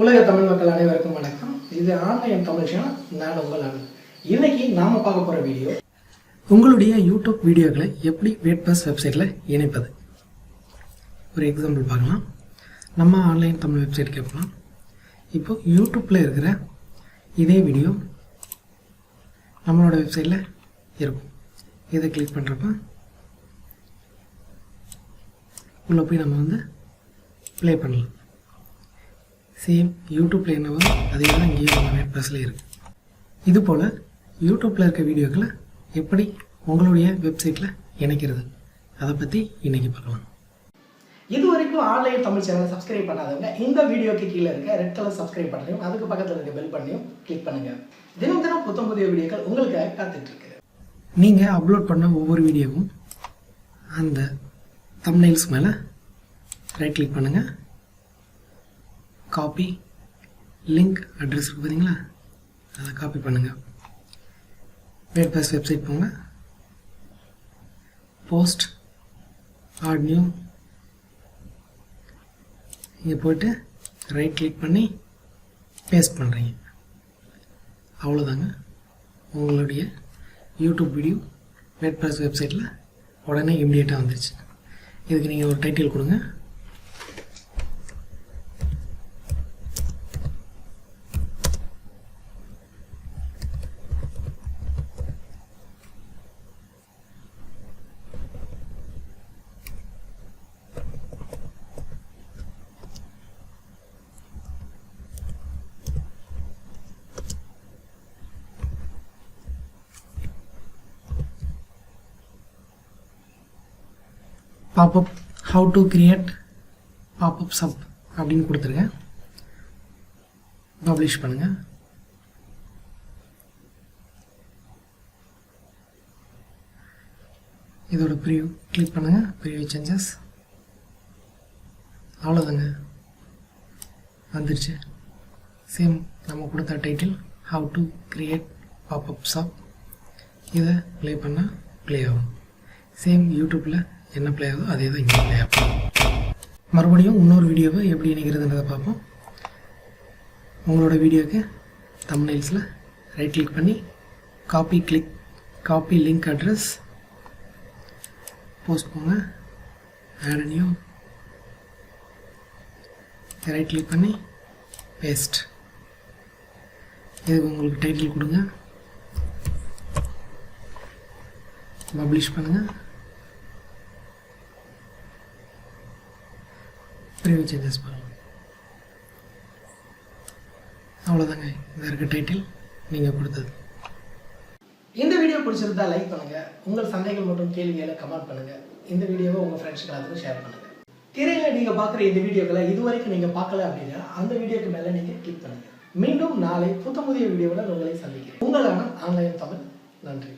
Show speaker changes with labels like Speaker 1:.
Speaker 1: உலக தமிழ் மக்கள் அனைவருக்கும் வணக்கம். இது ஆன்லைன் தமிழ் சேனல் நான் உங்கள் அனு இன்னைக்கு நாம பார்க்க போற வீடியோ உங்களுடைய யூடியூப் வீடியோக்களை எப்படி வேட்பாஸ் வெப்சைட்டில் இணைப்பது? ஒரு எக்ஸாம்பிள் பார்க்கலாம். நம்ம ஆன்லைன் தமிழ் வெப்சைட்டுக்கு போகலாம். இப்போ யூடியூப்பில் இருக்கிற இதே வீடியோ நம்மளோட வெப்சைட்டில் இருக்கும். இதை கிளிக் பண்ணுறப்ப உள்ளே போய் நம்ம வந்து ப்ளே பண்ணலாம். சேம் யூடியூப்பில் என்னவோ அதே தான் இங்கேயும் நம்ம வேட்பாஸில் இருக்குது இது போல் யூடியூப்பில் இருக்க வீடியோக்களை எப்படி உங்களுடைய வெப்சைட்டில் இணைக்கிறது? அதை பற்றி இன்றைக்கி பார்க்கலாம். இது வரைக்கும் ஆன்லைன் தமிழ் சேனலை சப்ஸ்கிரைப் பண்ணாதவங்க இந்த வீடியோக்கு கீழே இருக்க ரெட் கலர் சப்ஸ்கிரைப் பண்ணலையும் அதுக்கு பக்கத்தில் இருக்க பெல் பண்ணியும் கிளிக் பண்ணுங்கள் தினம் தினம் புத்தம் புதிய வீடியோக்கள் உங்களுக்காக காத்துட்ருக்கு நீங்கள் அப்லோட் பண்ண ஒவ்வொரு வீடியோவும் அந்த தம்னைல்ஸ் மேலே ரைட் கிளிக் பண்ணுங்கள் காப்பி லிங்க் அட்ரஸ் பார்த்தீங்களா அதை காப்பி பண்ணுங்கள் வேட்பாஸ் வெப்சைட் போங்க. போஸ்ட் ஆட் நியூ இங்கே போய்ட்டு ரைட் கிளிக் பண்ணி பேஸ்ட் பண்ணுறீங்க அவ்வளோதாங்க உங்களுடைய யூடியூப் வீடியோ வேட்பாஸ் வெப்சைட்டில் உடனே இம்மிடியேட்டாக வந்துருச்சு. இதுக்கு நீங்கள் ஒரு டைட்டில் கொடுங்க. Popup how to create popup sub அப்படின்னு கொடுத்துருங்க. பப்ளிஷ் பண்ணுங்கள் இதோட ப்ரிவ்யூ கிளிக் பண்ணுங்கள் ப்ரீவியூ சேஞ்சஸ் அவ்வளோதாங்க வந்துருச்சு. சேம் நம்ம கொடுத்த title how to create popup shop இதை ப்ளே பண்ணால் ப்ளே ஆகும். சேம் யூடியூப்பில் என்ன ப்ளே ஆகுதோ அதே தான் இங்கே ப்ளே ஆகும். மறுபடியும் இன்னொரு வீடியோவை எப்படி இணைக்கிறதுன்றதை பார்ப்போம். உங்களோட வீடியோக்கு தம்னைல்ஸில் ரைட் கிளிக் பண்ணி copy click copy link address post போங்க. ஆட் நியூ ரைட் கிளிக் பண்ணி பேஸ்ட் இதுக்கு உங்களுக்கு டைட்டில் கொடுங்க. பப்ளிஷ் பண்ணுங்கள் ப்ரீவியூ சேஞ்சஸ் பண்ணுங்கள் அவ்வளோதாங்க இதாக இருக்க டைட்டில் நீங்கள் கொடுத்தது இந்த வீடியோ பிடிச்சிருந்தா லைக் பண்ணுங்கள் உங்கள் சந்தேகங்கள் மற்றும் கேள்விகளை கமெண்ட் பண்ணுங்கள் இந்த வீடியோவை உங்கள் ஃப்ரெண்ட்ஸ்க்கு எல்லாத்துக்கும் ஷேர் பண்ணுங்கள் திரையில நீங்கள் பார்க்குற இந்த வீடியோக்களை இதுவரைக்கும் நீங்கள் பார்க்கல அப்படின்னா அந்த வீடியோக்கு மேலே நீங்கள் கிளிக் பண்ணுங்கள் மீண்டும் நாளை புத்த புதிய வீடியோவில் உங்களை சந்திக்கிறேன். உங்களான ஆன்லைன் தமிழ். நன்றி.